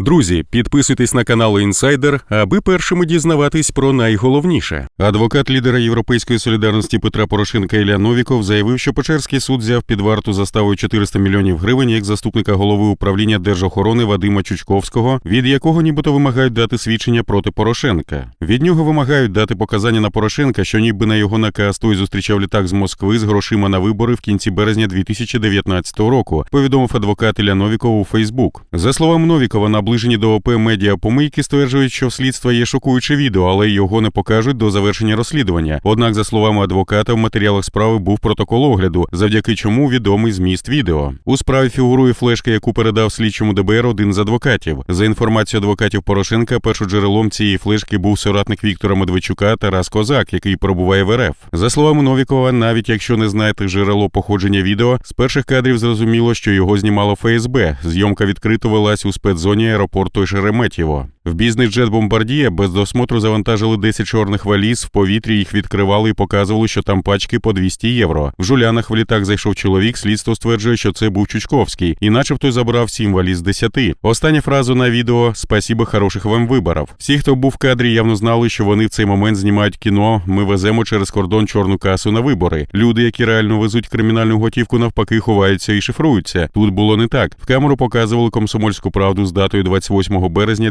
Друзі, підписуйтесь на канал Інсайдер, аби першими дізнаватись про найголовніше. Адвокат лідера Європейської солідарності Петра Порошенка Ілля Новіков заявив, що Печерський суд взяв під варту заставою 400 мільйонів гривень як заступника голови управління держохорони Вадима Чучковського, від якого нібито вимагають дати свідчення проти Порошенка. Від нього вимагають дати показання на Порошенка, що ніби на його наказ той зустрічав літак з Москви з грошима на вибори в кінці березня 2019 року. Повідомив адвокат Ілля Новіков у Фейсбук. За словами Новікова, наближені до ОП медіа помийки стверджують, що в слідства є шокуюче відео, але його не покажуть до завершення розслідування. Однак, за словами адвоката, в матеріалах справи був протокол огляду, завдяки чому відомий зміст відео. У справі фігурує флешка, яку передав слідчому ДБР один з адвокатів. За інформацією адвокатів Порошенка, першоджерелом цієї флешки був соратник Віктора Медведчука Тарас Козак, який перебуває в РФ. За словами Новікова, навіть якщо не знаєте джерело походження відео, з перших кадрів зрозуміло, що його знімало ФСБ. Зйомка відкрито велась у спецзоні аеропорту Шереметьєво. В бізнес-джет Бомбардія без досмотру завантажили 10 чорних валіз, в повітрі їх відкривали і показували, що там пачки по 200 євро. В жулянах в літак зайшов чоловік. Слідство стверджує, що це був Чучковський, і начебто забрав 7 валіз з 10. Остання фраза на відео «Спасибо, хороших вам виборів». Всі, хто був в кадрі, явно знали, що вони в цей момент знімають кіно. Ми веземо через кордон чорну касу на вибори. Люди, які реально везуть кримінальну готівку, навпаки, ховаються і шифруються. Тут було не так. В камеру показували комсомольську правду з датою 28 березня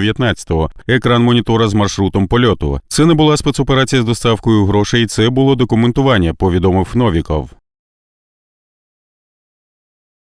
2019-го. Екран монітора з маршрутом польоту. Це не була спецоперація з доставкою грошей, це було документування. Повідомив Новіков.